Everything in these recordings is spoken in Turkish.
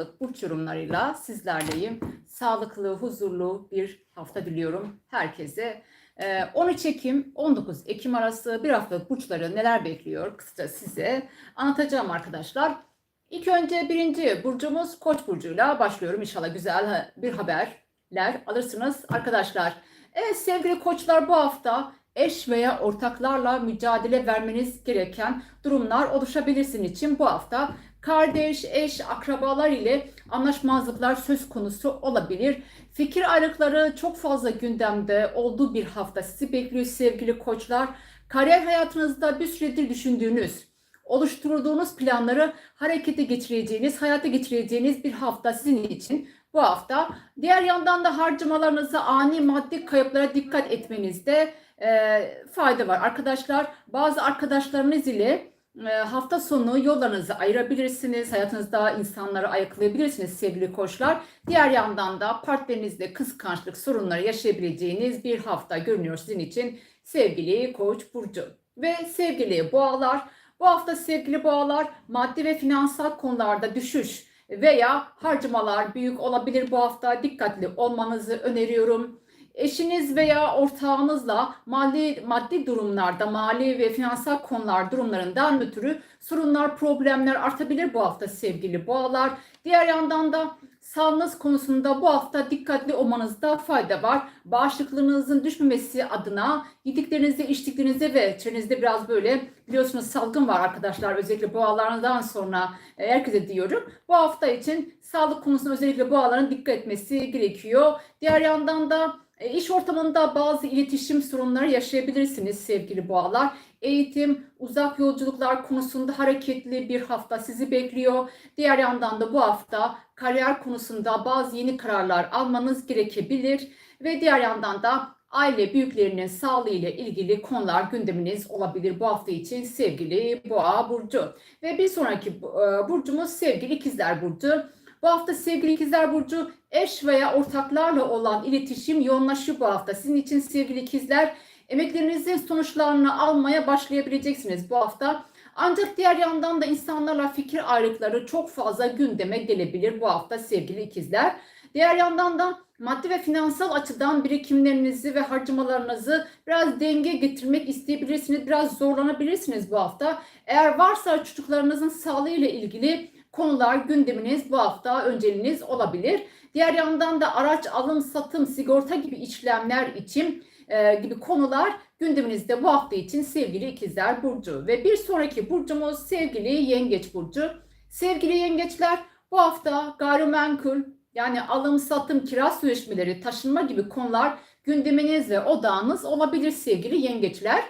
haftalık burç yorumlarıyla sizlerleyim. Sağlıklı, huzurlu bir hafta diliyorum herkese. Ee, 13 Ekim 19 Ekim arası bir haftalık burçları neler bekliyor kısaca size anlatacağım arkadaşlar. İlk önce birinci burcumuz Koç burcuyla başlıyorum. İnşallah güzel bir haberler alırsınız arkadaşlar. Evet sevgili koçlar bu hafta eş veya ortaklarla mücadele vermeniz gereken durumlar oluşabilirsin için bu hafta kardeş, eş, akrabalar ile anlaşmazlıklar söz konusu olabilir. Fikir ayrılıkları çok fazla gündemde olduğu bir hafta sizi bekliyor sevgili koçlar. Kariyer hayatınızda bir süredir düşündüğünüz, oluşturduğunuz planları harekete geçireceğiniz, hayata geçireceğiniz bir hafta sizin için bu hafta. Diğer yandan da harcamalarınızı ani maddi kayıplara dikkat etmenizde e, fayda var. Arkadaşlar bazı arkadaşlarınız ile hafta sonu yollarınızı ayırabilirsiniz. Hayatınızda insanları ayıklayabilirsiniz sevgili koçlar. Diğer yandan da partnerinizle kıskançlık sorunları yaşayabileceğiniz bir hafta görünüyor sizin için sevgili koç burcu. Ve sevgili boğalar bu hafta sevgili boğalar maddi ve finansal konularda düşüş veya harcamalar büyük olabilir bu hafta. Dikkatli olmanızı öneriyorum. Eşiniz veya ortağınızla mali maddi durumlarda, mali ve finansal konular durumlarından ötürü sorunlar, problemler artabilir bu hafta sevgili boğalar. Diğer yandan da sağlığınız konusunda bu hafta dikkatli olmanızda fayda var. Bağışıklığınızın düşmemesi adına yediklerinizde, içtiklerinizde ve çevrenizde biraz böyle biliyorsunuz salgın var arkadaşlar. Özellikle boğalarından sonra e, herkese diyorum. Bu hafta için sağlık konusunda özellikle boğaların dikkat etmesi gerekiyor. Diğer yandan da İş ortamında bazı iletişim sorunları yaşayabilirsiniz sevgili boğalar. Eğitim, uzak yolculuklar konusunda hareketli bir hafta sizi bekliyor. Diğer yandan da bu hafta kariyer konusunda bazı yeni kararlar almanız gerekebilir. Ve diğer yandan da aile büyüklerinin sağlığı ile ilgili konular gündeminiz olabilir bu hafta için sevgili Boğa Burcu. Ve bir sonraki e, burcumuz sevgili İkizler Burcu. Bu hafta sevgili ikizler burcu eş veya ortaklarla olan iletişim yoğunlaşıyor bu hafta. Sizin için sevgili ikizler emeklerinizin sonuçlarını almaya başlayabileceksiniz bu hafta. Ancak diğer yandan da insanlarla fikir ayrılıkları çok fazla gündeme gelebilir bu hafta sevgili ikizler. Diğer yandan da maddi ve finansal açıdan birikimlerinizi ve harcamalarınızı biraz denge getirmek isteyebilirsiniz. Biraz zorlanabilirsiniz bu hafta. Eğer varsa çocuklarınızın sağlığı ile ilgili konular gündeminiz bu hafta önceliğiniz olabilir. Diğer yandan da araç alım, satım, sigorta gibi işlemler için e, gibi konular gündeminizde bu hafta için sevgili ikizler burcu ve bir sonraki burcumuz sevgili yengeç burcu. Sevgili yengeçler bu hafta gayrimenkul yani alım, satım, kira sözleşmeleri, taşınma gibi konular gündeminiz ve odağınız olabilir sevgili yengeçler.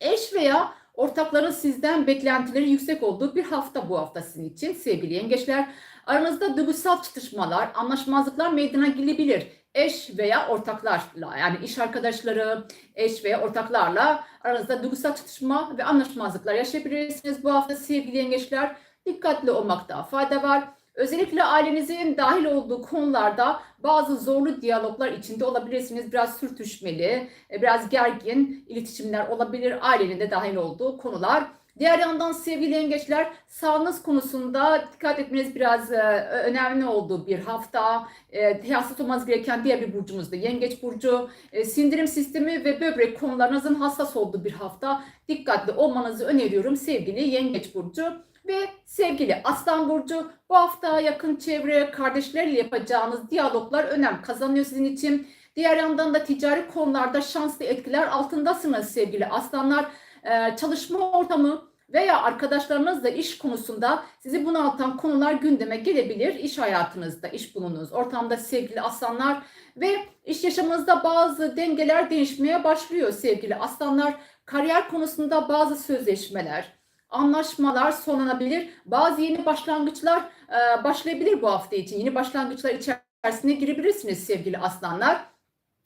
Eş veya Ortakların sizden beklentileri yüksek olduğu bir hafta bu hafta sizin için sevgili yengeçler. Aranızda duygusal çatışmalar, anlaşmazlıklar meydana gelebilir. Eş veya ortaklarla yani iş arkadaşları, eş veya ortaklarla aranızda duygusal çatışma ve anlaşmazlıklar yaşayabilirsiniz. Bu hafta sevgili yengeçler dikkatli olmakta fayda var. Özellikle ailenizin dahil olduğu konularda bazı zorlu diyaloglar içinde olabilirsiniz. Biraz sürtüşmeli, e, biraz gergin iletişimler olabilir ailenin de dahil olduğu konular. Diğer yandan sevgili yengeçler sağlığınız konusunda dikkat etmeniz biraz e, önemli olduğu bir hafta. E, hassas olmanız gereken diğer bir burcumuz da yengeç burcu. E, sindirim sistemi ve böbrek konularınızın hassas olduğu bir hafta. Dikkatli olmanızı öneriyorum sevgili yengeç burcu. Ve sevgili Aslan Burcu bu hafta yakın çevre kardeşlerle yapacağınız diyaloglar önem kazanıyor sizin için. Diğer yandan da ticari konularda şanslı etkiler altındasınız sevgili aslanlar. Ee, çalışma ortamı veya arkadaşlarınızla iş konusunda sizi bunaltan konular gündeme gelebilir. İş hayatınızda, iş bulunduğunuz ortamda sevgili aslanlar ve iş yaşamınızda bazı dengeler değişmeye başlıyor sevgili aslanlar. Kariyer konusunda bazı sözleşmeler, anlaşmalar sonlanabilir. Bazı yeni başlangıçlar e, başlayabilir bu hafta için. Yeni başlangıçlar içerisine girebilirsiniz sevgili aslanlar.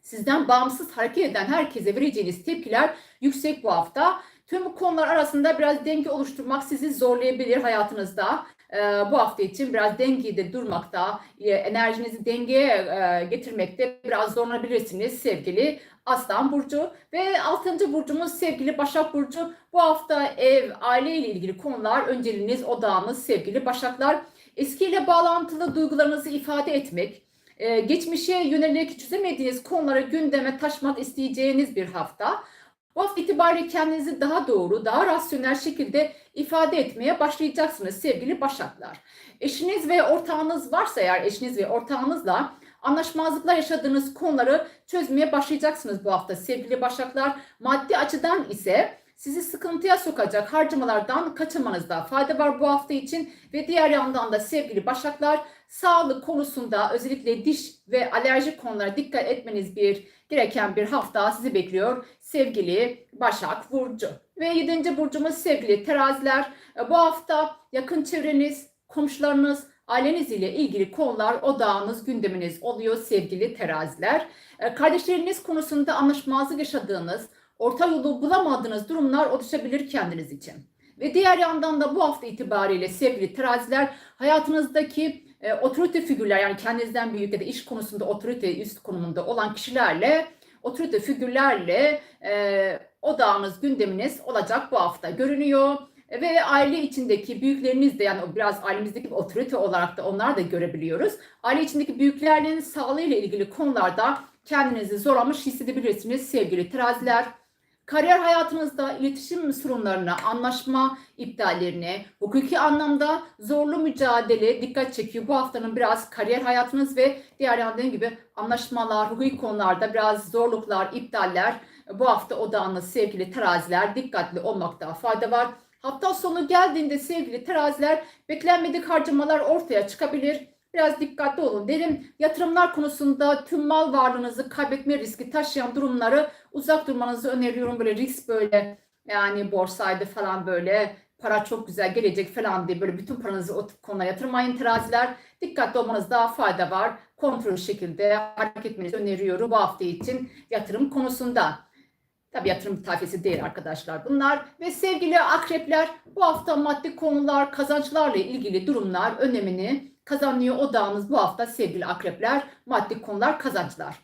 Sizden bağımsız hareket eden herkese vereceğiniz tepkiler yüksek bu hafta. Tüm bu konular arasında biraz denge oluşturmak sizi zorlayabilir hayatınızda. Ee, bu hafta için biraz dengede durmakta, e, enerjinizi dengeye e, getirmekte biraz zorlanabilirsiniz sevgili Aslan Burcu. Ve 6. burcumuz sevgili Başak Burcu. Bu hafta ev, aile ile ilgili konular önceliğiniz, odağınız sevgili Başaklar. Eskiyle bağlantılı duygularınızı ifade etmek, e, geçmişe yönelik çözemediğiniz konuları gündeme taşımak isteyeceğiniz bir hafta. Hafta itibariyle kendinizi daha doğru, daha rasyonel şekilde ifade etmeye başlayacaksınız sevgili Başaklar. Eşiniz ve ortağınız varsa eğer eşiniz ve ortağınızla anlaşmazlıklar yaşadığınız konuları çözmeye başlayacaksınız bu hafta sevgili Başaklar. Maddi açıdan ise sizi sıkıntıya sokacak harcamalardan kaçınmanızda fayda var bu hafta için ve diğer yandan da sevgili Başaklar sağlık konusunda özellikle diş ve alerji konulara dikkat etmeniz bir gereken bir hafta sizi bekliyor sevgili Başak Burcu. Ve 7. burcumuz sevgili teraziler. Bu hafta yakın çevreniz, komşularınız, aileniz ile ilgili konular odağınız, gündeminiz oluyor sevgili teraziler. Kardeşleriniz konusunda anlaşmazlık yaşadığınız, orta yolu bulamadığınız durumlar oluşabilir kendiniz için. Ve diğer yandan da bu hafta itibariyle sevgili teraziler hayatınızdaki e, otorite figürler yani kendinizden büyük ya da iş konusunda otorite üst konumunda olan kişilerle otorite figürlerle e, odağınız, gündeminiz olacak bu hafta görünüyor. Ve aile içindeki büyükleriniz de yani biraz ailemizdeki bir otorite olarak da onlar da görebiliyoruz. Aile içindeki büyüklerin sağlığıyla ilgili konularda kendinizi zorlamış hissedebilirsiniz sevgili teraziler. Kariyer hayatınızda iletişim sorunlarına, anlaşma iptallerine, hukuki anlamda zorlu mücadele dikkat çekiyor. Bu haftanın biraz kariyer hayatınız ve diğer yandan gibi anlaşmalar, hukuki konularda biraz zorluklar, iptaller bu hafta odağınız sevgili teraziler dikkatli olmakta fayda var. Hafta sonu geldiğinde sevgili teraziler beklenmedik harcamalar ortaya çıkabilir. Biraz dikkatli olun derim. Yatırımlar konusunda tüm mal varlığınızı kaybetme riski taşıyan durumları uzak durmanızı öneriyorum. Böyle risk böyle yani borsaydı falan böyle para çok güzel gelecek falan diye böyle bütün paranızı o konulara yatırmayın teraziler. Dikkatli olmanız daha fayda var. Kontrol şekilde hareket etmenizi öneriyorum bu hafta için yatırım konusunda. Tabii yatırım tayfesi değil arkadaşlar bunlar. Ve sevgili akrepler bu hafta maddi konular, kazançlarla ilgili durumlar önemini kazanıyor odağınız bu hafta sevgili akrepler. Maddi konular, kazançlar.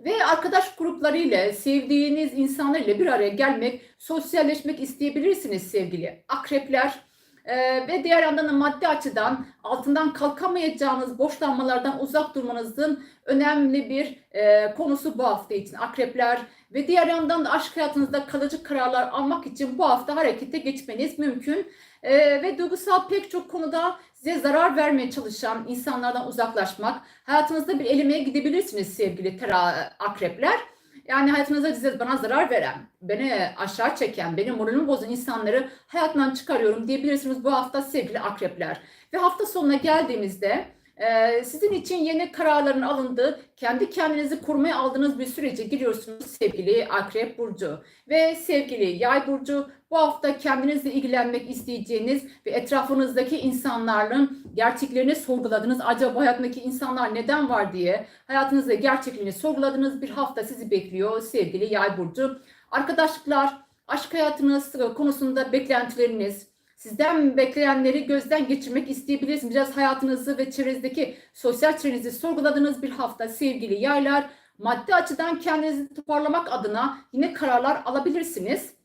Ve arkadaş gruplarıyla, sevdiğiniz insanlarla bir araya gelmek, sosyalleşmek isteyebilirsiniz sevgili akrepler. Ee, ve diğer yandan da maddi açıdan altından kalkamayacağınız borçlanmalardan uzak durmanızın önemli bir e, konusu bu hafta için akrepler ve diğer yandan da aşk hayatınızda kalıcı kararlar almak için bu hafta harekete geçmeniz mümkün. Ee, ve duygusal pek çok konuda size zarar vermeye çalışan insanlardan uzaklaşmak, hayatınızda bir elemeye gidebilirsiniz sevgili tera akrepler. Yani hayatınızda size bana zarar veren, beni aşağı çeken, benim moralimi bozan insanları hayatından çıkarıyorum diyebilirsiniz bu hafta sevgili akrepler. Ve hafta sonuna geldiğimizde e, sizin için yeni kararların alındığı, kendi kendinizi kurmaya aldığınız bir sürece giriyorsunuz sevgili Akrep Burcu. Ve sevgili Yay Burcu bu hafta kendinizle ilgilenmek isteyeceğiniz ve etrafınızdaki insanların gerçeklerini sorguladığınız, acaba hayatındaki insanlar neden var diye hayatınızda gerçekliğini sorguladığınız bir hafta sizi bekliyor sevgili Yay Burcu. Arkadaşlıklar, aşk hayatınız konusunda beklentileriniz, Sizden bekleyenleri gözden geçirmek isteyebilirsiniz. Biraz hayatınızı ve çevrenizdeki sosyal çevrenizi sorguladığınız bir hafta sevgili yaylar. Maddi açıdan kendinizi toparlamak adına yine kararlar alabilirsiniz.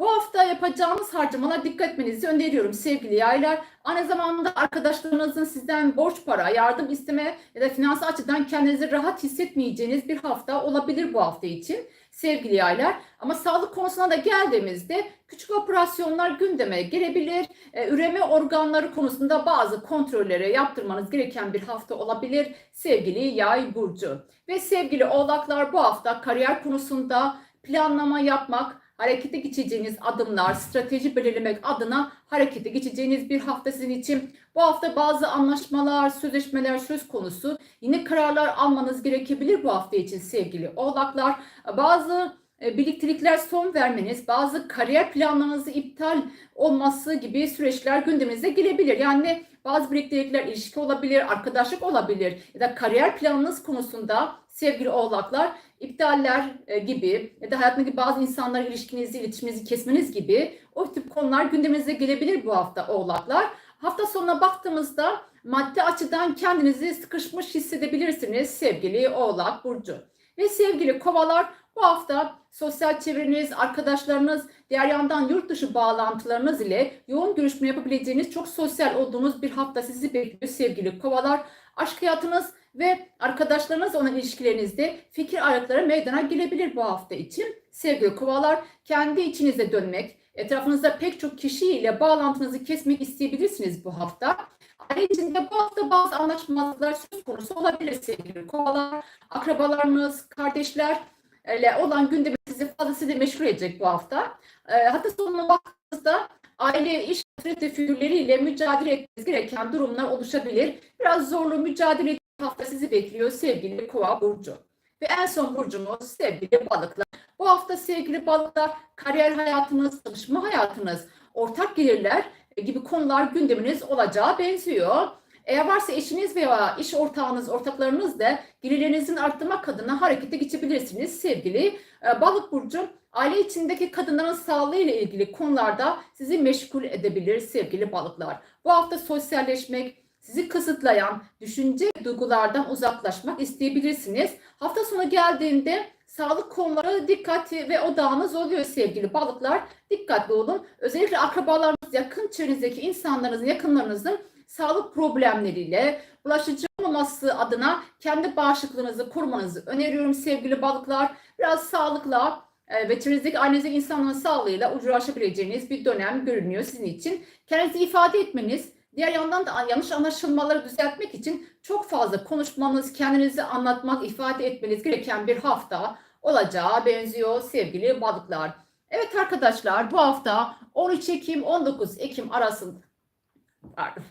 Bu hafta yapacağınız harcamalar dikkat etmenizi öneriyorum sevgili yaylar. Aynı zamanda arkadaşlarınızın sizden borç para, yardım isteme ya da finansal açıdan kendinizi rahat hissetmeyeceğiniz bir hafta olabilir bu hafta için sevgili yaylar. Ama sağlık konusuna da geldiğimizde küçük operasyonlar gündeme gelebilir. Ee, üreme organları konusunda bazı kontrollere yaptırmanız gereken bir hafta olabilir sevgili yay burcu. Ve sevgili oğlaklar bu hafta kariyer konusunda planlama yapmak, harekete geçeceğiniz adımlar, strateji belirlemek adına harekete geçeceğiniz bir hafta sizin için. Bu hafta bazı anlaşmalar, sözleşmeler söz konusu. Yine kararlar almanız gerekebilir bu hafta için sevgili oğlaklar. Bazı e, birliktelikler son vermeniz, bazı kariyer planlarınızı iptal olması gibi süreçler gündeminize gelebilir. Yani bazı birliktelikler ilişki olabilir, arkadaşlık olabilir ya da kariyer planınız konusunda sevgili oğlaklar iptaller e, gibi ya da hayatındaki bazı insanlarla ilişkinizi, iletişiminizi kesmeniz gibi o tip konular gündeminize gelebilir bu hafta oğlaklar. Hafta sonuna baktığımızda maddi açıdan kendinizi sıkışmış hissedebilirsiniz sevgili oğlak burcu. Ve sevgili kovalar bu hafta sosyal çevreniz, arkadaşlarınız, diğer yandan yurt dışı bağlantılarınız ile yoğun görüşme yapabileceğiniz çok sosyal olduğunuz bir hafta sizi bekliyor sevgili kovalar. Aşk hayatınız ve arkadaşlarınız olan ilişkilerinizde fikir ayrılıkları meydana gelebilir bu hafta için. Sevgili kovalar kendi içinize dönmek, etrafınızda pek çok kişiyle bağlantınızı kesmek isteyebilirsiniz bu hafta. Aile içinde bu hafta bazı anlaşmazlıklar söz konusu olabilir sevgili kovalar. Akrabalarınız, kardeşlerle olan gündemi sizi fazlasıyla meşgul edecek bu hafta. E, hatta sonuna baktığınızda aile iş figürleriyle mücadele etmeniz gereken durumlar oluşabilir. Biraz zorlu mücadele hafta sizi bekliyor sevgili kova burcu. Ve en son burcumuz sevgili balıklar. Bu hafta sevgili balıklar kariyer hayatınız, çalışma hayatınız, ortak gelirler gibi konular gündeminiz olacağı benziyor. Eğer varsa eşiniz veya iş ortağınız, ortaklarınız da gelirlerinizin arttırmak adına harekete geçebilirsiniz sevgili e, balık burcu. Aile içindeki kadınların sağlığı ile ilgili konularda sizi meşgul edebilir sevgili balıklar. Bu hafta sosyalleşmek, sizi kısıtlayan düşünce duygulardan uzaklaşmak isteyebilirsiniz. Hafta sonu geldiğinde sağlık konuları dikkat ve odağınız oluyor sevgili balıklar. Dikkatli olun. Özellikle akrabalarınız, yakın çevrenizdeki insanlarınızın, yakınlarınızın sağlık problemleriyle bulaşıcı olmaması adına kendi bağışıklığınızı korumanızı öneriyorum sevgili balıklar. Biraz sağlıkla e, ve çevrenizdeki ailenizde insanların sağlığıyla uğraşabileceğiniz bir dönem görünüyor sizin için. Kendinizi ifade etmeniz, diğer yandan da yanlış anlaşılmaları düzeltmek için çok fazla konuşmanız, kendinizi anlatmak, ifade etmeniz gereken bir hafta olacağı benziyor sevgili balıklar. Evet arkadaşlar bu hafta 13 Ekim 19 Ekim arasında pardon.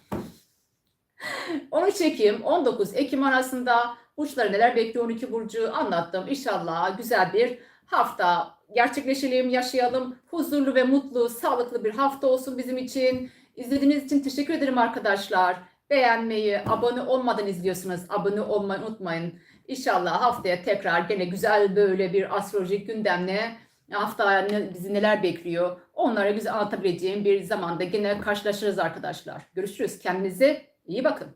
13 Ekim 19 Ekim arasında burçları neler bekliyor 12 burcu anlattım. İnşallah güzel bir hafta gerçekleşelim, yaşayalım. Huzurlu ve mutlu, sağlıklı bir hafta olsun bizim için. İzlediğiniz için teşekkür ederim arkadaşlar. Beğenmeyi, abone olmadan izliyorsunuz. Abone olmayı unutmayın. İnşallah haftaya tekrar gene güzel böyle bir astrolojik gündemle haftaya ne- bizi neler bekliyor onlara bize anlatabileceğim bir zamanda gene karşılaşırız arkadaşlar. Görüşürüz. Kendinize iyi bakın.